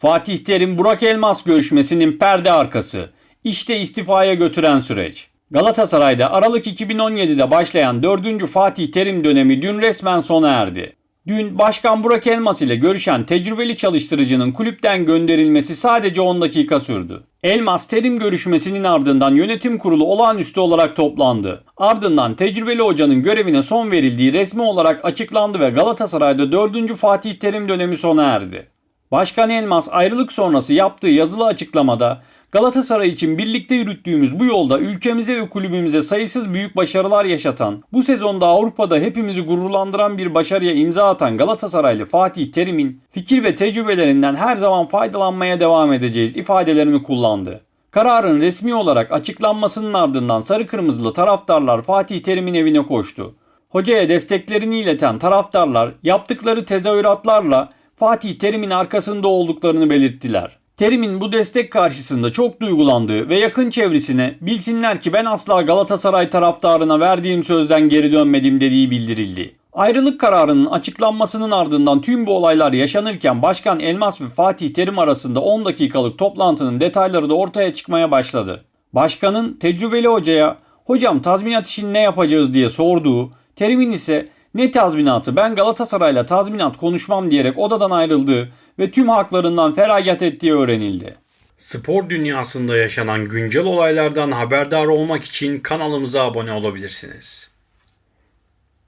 Fatih Terim Burak Elmas görüşmesinin perde arkası. İşte istifaya götüren süreç. Galatasaray'da Aralık 2017'de başlayan 4. Fatih Terim dönemi dün resmen sona erdi. Dün Başkan Burak Elmas ile görüşen tecrübeli çalıştırıcının kulüpten gönderilmesi sadece 10 dakika sürdü. Elmas Terim görüşmesinin ardından yönetim kurulu olağanüstü olarak toplandı. Ardından tecrübeli hocanın görevine son verildiği resmi olarak açıklandı ve Galatasaray'da 4. Fatih Terim dönemi sona erdi. Başkan Elmas ayrılık sonrası yaptığı yazılı açıklamada Galatasaray için birlikte yürüttüğümüz bu yolda ülkemize ve kulübümüze sayısız büyük başarılar yaşatan, bu sezonda Avrupa'da hepimizi gururlandıran bir başarıya imza atan Galatasaraylı Fatih Terim'in fikir ve tecrübelerinden her zaman faydalanmaya devam edeceğiz ifadelerini kullandı. Kararın resmi olarak açıklanmasının ardından sarı kırmızılı taraftarlar Fatih Terim'in evine koştu. Hocaya desteklerini ileten taraftarlar yaptıkları tezahüratlarla Fatih Terim'in arkasında olduklarını belirttiler. Terim'in bu destek karşısında çok duygulandığı ve yakın çevresine bilsinler ki ben asla Galatasaray taraftarına verdiğim sözden geri dönmedim dediği bildirildi. Ayrılık kararının açıklanmasının ardından tüm bu olaylar yaşanırken Başkan Elmas ve Fatih Terim arasında 10 dakikalık toplantının detayları da ortaya çıkmaya başladı. Başkanın tecrübeli hocaya hocam tazminat için ne yapacağız diye sorduğu, Terim'in ise ne tazminatı ben Galatasaray'la tazminat konuşmam diyerek odadan ayrıldığı ve tüm haklarından feragat ettiği öğrenildi. Spor dünyasında yaşanan güncel olaylardan haberdar olmak için kanalımıza abone olabilirsiniz.